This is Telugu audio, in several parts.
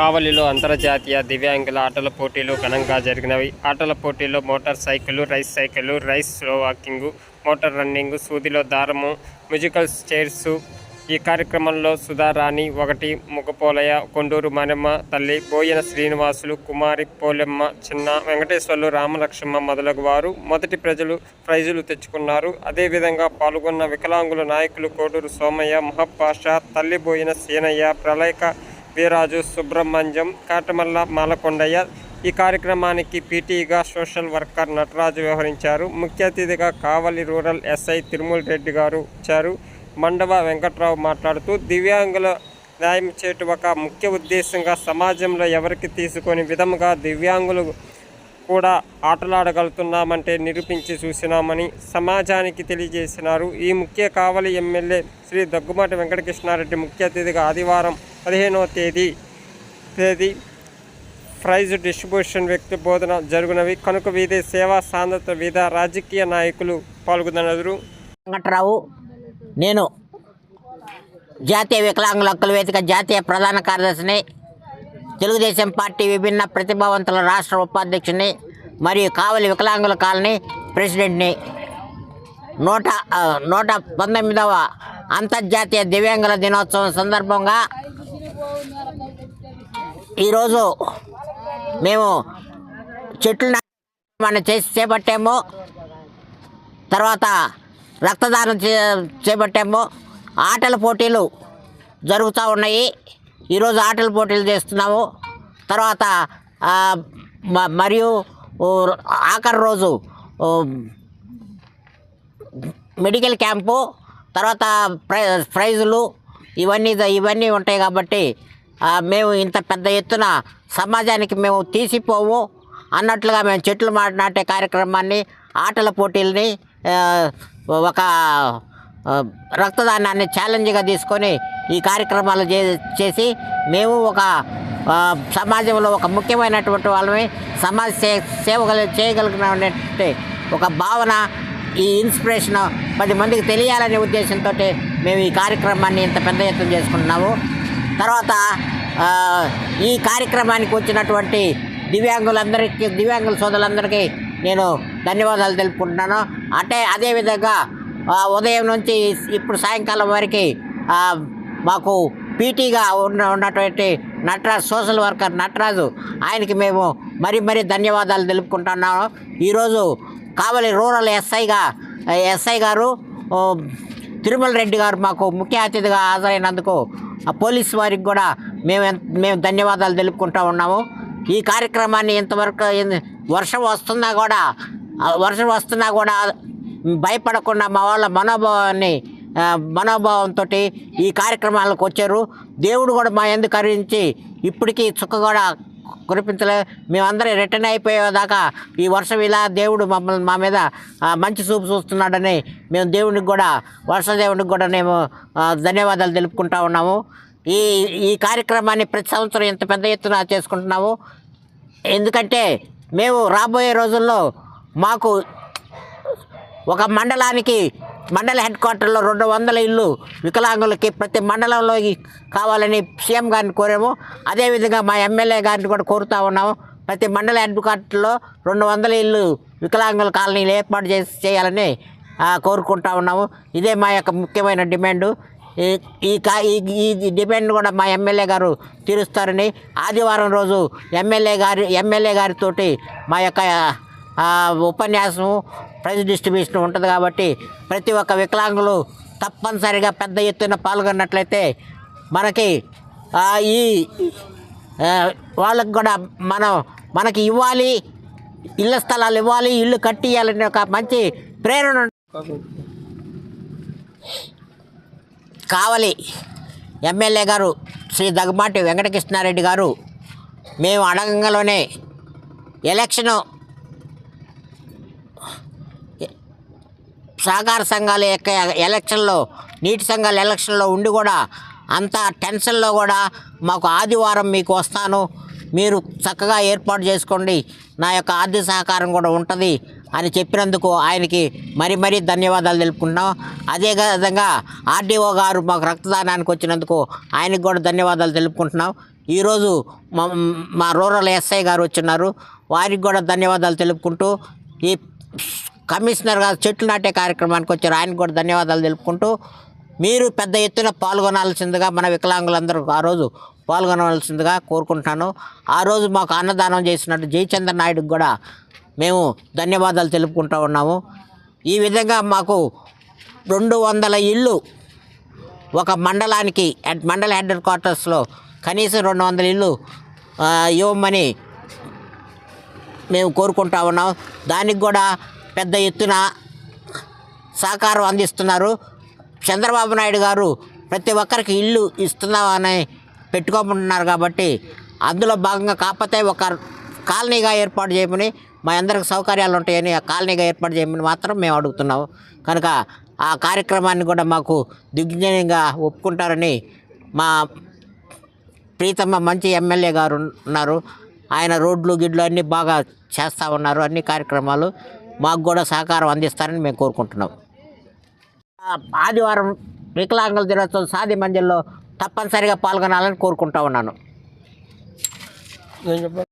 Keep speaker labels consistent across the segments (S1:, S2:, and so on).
S1: కావలిలో అంతర్జాతీయ దివ్యాంగుల ఆటల పోటీలు ఘనంగా జరిగినవి. ఆటల పోటీలో motor cycle race cycle race slow walking motor running సూదిలో దారము మ్యూజికల్ చైర్స్. ఈ కార్యక్రమంలో సుధారాణి ఒకటి ముగపోలయ్య కొండూరు మనమ్మ తల్లి బోయన శ్రీనివాసులు కుమారి పోలెమ్మ చిన్న వెంకటేశ్వర్లు రామలక్ష్మ మొదలగు వారు మొదటి ప్రజలు ప్రైజులు తెచ్చుకున్నారు. అదేవిధంగా పాల్గొన్న వికలాంగుల నాయకులు కోడూరు సోమయ్య మహాపాష తల్లి బోయిన సీనయ్య ప్రళయక వీరాజు సుబ్రహ్మణ్యం కాటమల్ల మాలకొండయ్య ఈ కార్యక్రమానికి పీటీగా సోషల్ వర్కర్ నటరాజు వ్యవహరించారు. ముఖ్య అతిథిగా కావలి రూరల్ ఎస్ఐ తిరుమల రెడ్డి గారు ఇచ్చారు మండవ వెంకట్రావు మాట్లాడుతూ దివ్యాంగుల న్యాయం చేయటం ఒక ముఖ్య ఉద్దేశంగా సమాజంలో ఎవరికి తీసుకొని విధముగా దివ్యాంగులు కూడా ఆటలాడగలుగుతున్నామంటే నిరూపించి చూసినామని సమాజానికి తెలియజేసినారు. ఈ ముఖ్య కావలి ఎమ్మెల్యే శ్రీ దగ్గుమాటి వెంకటకృష్ణారెడ్డి ముఖ్య అతిథిగా ఆదివారం పదిహేనవ తేదీ తేదీ ప్రైజ్ డిస్ట్రిబ్యూషన్ వ్యక్తి బోధన జరుగునవి. కనుక వీధి సేవా సాంద్రత వివిధ రాజకీయ నాయకులు పాల్గొన్నారు
S2: వెంకట్రావు నేను జాతీయ వికలాంగుల హక్కుల వేదిక జాతీయ ప్రధాన కార్యదర్శిని తెలుగుదేశం పార్టీ విభిన్న ప్రతిభావంతుల రాష్ట్ర ఉపాధ్యక్షుని మరియు కావలి వికలాంగుల కాలనీ ప్రెసిడెంట్ని నూట నూట పంతొమ్మిదవ అంతర్జాతీయ దివ్యాంగుల దినోత్సవం సందర్భంగా ఈరోజు మేము చెట్లు నాటడం చేసి చేపట్టాము. తర్వాత రక్తదానం చే చేపట్టాము. ఆటల పోటీలు జరుగుతూ ఉన్నాయి. ఈరోజు ఆటల పోటీలు చేస్తున్నాము. తర్వాత మ- మరియు ఆఖరి రోజు మెడికల్ క్యాంపు తర్వాత ప్రై ప్రైజులు ఇవన్నీ ఇవన్నీ ఉంటాయి కాబట్టి మేము ఇంత పెద్ద ఎత్తున సమాజానికి మేము తీసిపోము అన్నట్లుగా మేము చెట్లు మాట్లాడే నాటే కార్యక్రమాన్ని ఆటల పోటీల్ని ఒక రక్తదానాన్ని ఛాలెంజ్గా తీసుకొని ఈ కార్యక్రమాలు చే చేసి మేము ఒక సమాజంలో ఒక ముఖ్యమైనటువంటి వాళ్ళని సమాజ సే సేవలు చేయగలిగినటువంటి ఒక భావన ఈ ఇన్స్పిరేషన్ పది మందికి తెలియాలనే ఉద్దేశంతో మేము ఈ కార్యక్రమాన్ని ఇంత పెద్ద ఎత్తున చేసుకుంటున్నాము. తర్వాత ఈ కార్యక్రమానికి వచ్చినటువంటి దివ్యాంగులందరికీ దివ్యాంగుల సోదరులందరికీ నేను ధన్యవాదాలు తెలుపుకుంటున్నాను. అంటే అదేవిధంగా ఉదయం నుంచి ఇప్పుడు సాయంకాలం వరకు మాకు పీటీగా ఉన్న ఉన్నటువంటి నటరాజు సోషల్ వర్కర్ నటరాజు ఆయనకి మేము మరీ మరీ ధన్యవాదాలు తెలుపుకుంటున్నాము ఈరోజు కావలి రూరల్ ఎస్ఐగా ఎస్ఐ గారు తిరుమల రెడ్డి గారు మాకు ముఖ్య అతిథిగా హాజరైనందుకు ఆ పోలీస్ వారికి కూడా మేము మేము ధన్యవాదాలు తెలుపుకుంటూ ఉన్నాము. ఈ కార్యక్రమాన్ని ఇంతవరకు వర్షం వస్తున్నా కూడా వర్షం వస్తున్నా కూడా భయపడకుండా మా వాళ్ళ మనోభావాన్ని మనోభావంతో ఈ కార్యక్రమాలకు వచ్చారు. దేవుడు కూడా మా ఎందుకు కరించి ఇప్పటికీ చుక్క కూడా కురిపించలే. మేమందరం రిటర్న్ అయిపోయేదాకా ఈ వర్షం ఇలా దేవుడు మమ్మల్ని మా మీద మంచి చూపు చూస్తున్నాడని మేము దేవునికి కూడా వర్షదేవునికి కూడా మేము ధన్యవాదాలు తెలుపుకుంటా ఉన్నాము. ఈ ఈ కార్యక్రమాన్ని ప్రతి సంవత్సరం ఇంత పెద్ద ఎత్తున చేసుకుంటున్నాము. ఎందుకంటే మేము రాబోయే రోజుల్లో మాకు ఒక మండలానికి మండల హెడ్ క్వార్టర్లో రెండు వందల ఇల్లు వికలాంగులకి ప్రతి మండలంలో కావాలని సీఎం గారిని కోరాము. అదేవిధంగా మా ఎమ్మెల్యే గారిని కూడా కోరుతా ఉన్నాము. ప్రతి మండల హెడ్ క్వార్టర్లో రెండు వందల ఇల్లు వికలాంగుల కాలనీలు ఏర్పాటు చేసి చేయాలని కోరుకుంటా ఉన్నాము. ఇదే మా యొక్క ముఖ్యమైన డిమాండు. ఈ ఈ కా ఈ డిమాండ్ కూడా మా ఎమ్మెల్యే గారు తీరుస్తారని ఆదివారం రోజు ఎమ్మెల్యే గారి ఎమ్మెల్యే గారితోటి మా యొక్క ఉపన్యాసము ఉపన్యాసం ప్రైజ్ డిస్ట్రిబ్యూషన్ ఉంటుంది కాబట్టి ప్రతి ఒక్క వికలాంగులు తప్పనిసరిగా పెద్ద ఎత్తున పాల్గొన్నట్లయితే మనకి ఈ వాళ్ళకు కూడా మనం మనకి ఇవ్వాలి ఇళ్ళ స్థలాలు ఇవ్వాలి ఇల్లు కట్టియాలనే ఒక మంచి ప్రేరణ కావలి. ఎమ్మెల్యే గారు శ్రీ దగ్గమాటి వెంకటకృష్ణారెడ్డి గారు మేము అడగంగాలోనే ఎలక్షను సహకార సంఘాల యొక్క ఎలక్షన్లో నీటి సంఘాల ఎలక్షన్లో ఉండి కూడా అంత టెన్షన్లో కూడా మాకు ఆదివారం మీకు వస్తాను. మీరు చక్కగా ఏర్పాటు చేసుకోండి. నా యొక్క ఆర్థిక సహకారం కూడా ఉంటుంది అని చెప్పినందుకు ఆయనకి మరి మరీ ధన్యవాదాలు తెలుపుకుంటున్నాం. అదే విధంగా ఆర్డీఓ గారు మాకు రక్తదానానికి వచ్చినందుకు ఆయనకు కూడా ధన్యవాదాలు తెలుపుకుంటున్నాం. ఈరోజు మా మా రూరల్ ఎస్ఐ గారు వచ్చిన్నారు వారికి కూడా ధన్యవాదాలు తెలుపుకుంటూ ఈ కమిషనర్ గారు చెట్లు నాటే కార్యక్రమానికి వచ్చారు. ఆయనకు కూడా ధన్యవాదాలు తెలుపుకుంటూ మీరు పెద్ద ఎత్తున పాల్గొనాల్సిందిగా మన వికలాంగులందరూ ఆ రోజు పాల్గొనవలసిందిగా కోరుకుంటున్నాను. ఆ రోజు మాకు అన్నదానం చేసినట్టు జయచంద్ర నాయుడుకి కూడా మేము ధన్యవాదాలు తెలుపుకుంటూ ఉన్నాము. ఈ విధంగా మాకు రెండు వందల ఇళ్ళు ఒక మండలానికి మండల హెడ్ క్వార్టర్స్లో కనీసం రెండు వందల ఇళ్ళు ఇవ్వమని మేము కోరుకుంటా ఉన్నాం దానికి కూడా పెద్ద ఎత్తున సహకారం అందిస్తున్నారు. చంద్రబాబు నాయుడు గారు ప్రతి ఒక్కరికి ఇల్లు ఇస్తున్నామని పెట్టుకోమంటున్నారు కాబట్టి అందులో భాగంగా కాకపోతే ఒక కాలనీగా ఏర్పాటు చేయమని మా అందరికి సౌకర్యాలు ఉంటాయని ఆ కాలనీగా ఏర్పాటు చేయమని మాత్రం మేము అడుగుతున్నాము. కనుక ఆ కార్యక్రమాన్ని కూడా మాకు దిగ్విజయంగా ఒప్పుకుంటారని మా ప్రీతమ్మ మంచి ఎమ్మెల్యే గారు ఉన్నారు. ఆయన రోడ్లు గిడ్లు అన్నీ బాగా చేస్తూ ఉన్నారు. అన్ని కార్యక్రమాలు మాకు కూడా సహకారం అందిస్తారని మేము కోరుకుంటున్నాం. ఆదివారం వికలాంగుల దినోత్సవం సాది మందిలో తప్పనిసరిగా పాల్గొనాలని కోరుకుంటా ఉన్నాను.
S1: ఫోటోలు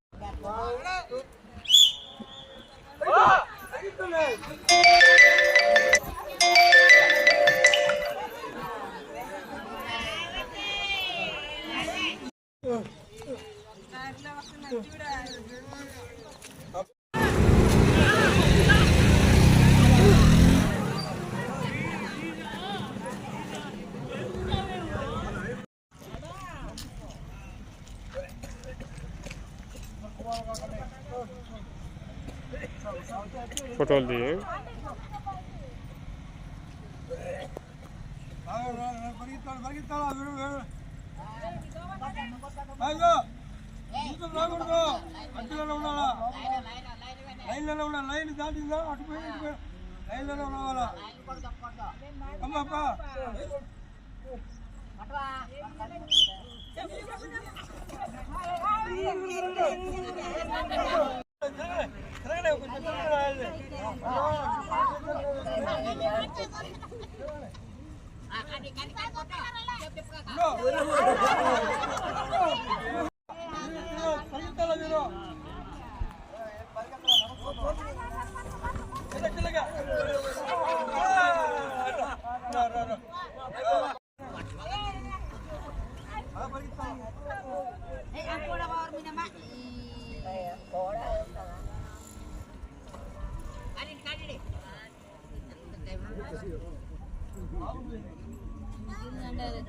S3: అడ్డులలో ఉండాలా లైన్లలో ఉండాలి లైన్ దాటిందా అటు పోయి ఇటు పోయి లైన్లలో ఉండాలా అమ్మా తిరగలే కొంచెం తిరగలే పరిగెత్తాలా Let's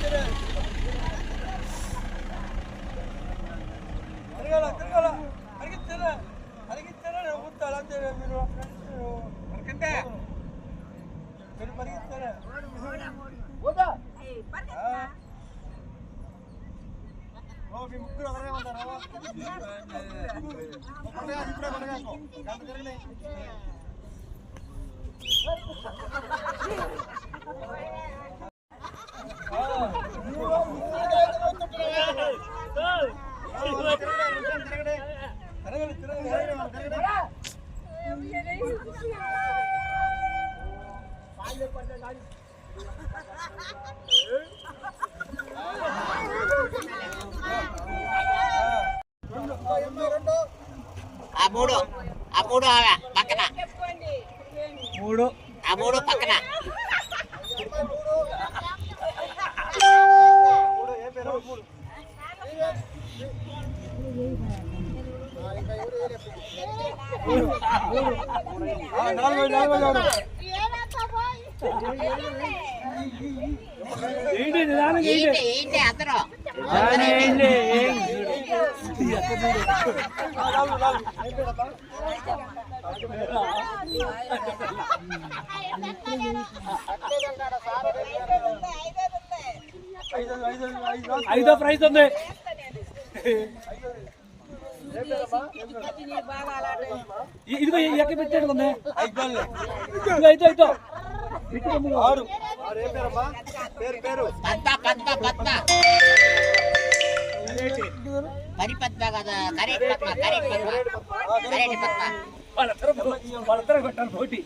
S3: get it. మీ ముగ్గురు ఒకరే ఉన్నారు ఒకరే, ఇప్పుడే పడగాకు. గంట తిరగలే. తిరగండి,
S2: మూడు. ఆ మూడు పక్కన.
S3: మూడు.
S2: ఆ మూడు పక్కన.
S3: మూడు ఏ పేరు మూడు ఆ, నాలుగు నాలుగు నాలుగు ఏంటి నిదానంగా
S2: ఏంటి ఏంటి? అందరూ
S3: ఐదు ఐదు ఐదు
S4: ఐదో ప్రైజ్ ఉంది ఇదిగో ఎక్కడ పెట్టాడు ఉంది.
S3: ఐదు
S4: ఐదో ఐదో
S3: ఆరు ఆరు ఏ పేరమ్మా? పేరు పేరు.
S2: పద్మ పద్మ కదా correct Padma correct Padma. Correct Padma
S3: వాళ్ళ తరపు వాళ్ళ తరపు పెట్టాలి పోటీ.